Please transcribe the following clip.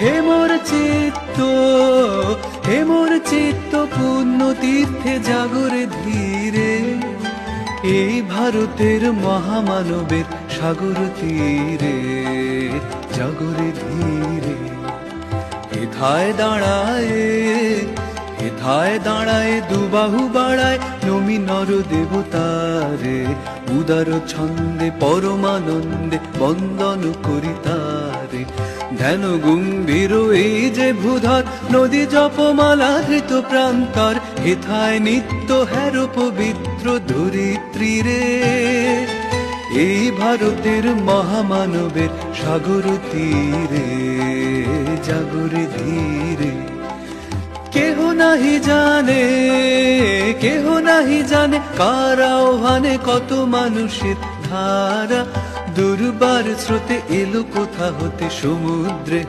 হে মোর চিত্ত, হে মোর চিত্ত, পূর্ণ তীর্থে জাগরে ধীরে। এই ভারতের মহামানবের সাগর তীরে জাগরে ধীরে। হেথায় দাঁড়ায় হেথায় দাঁড়ায়, দুবাহু বাড়ায় নমি নর দেবতারে। উদার ছন্দে, পরমানন্দে বন্দন করি তারে। ধ্যান গম্ভীর এই যে ভূধর, নদী জপমালা ধৃত প্রান্তর হেথায় নিত্য হ্যার পবিত্র ধরিত্রী রে। এই ভারতের মহামানবের সাগর তীরে জাগরে ধীরে, কেহ নাহি জানে কেহ নাহি জানে কার আহ্বানে কত মানুষের ধারা। দুর্বার স্রোতে এলো কোথা হতে সমুদ্রে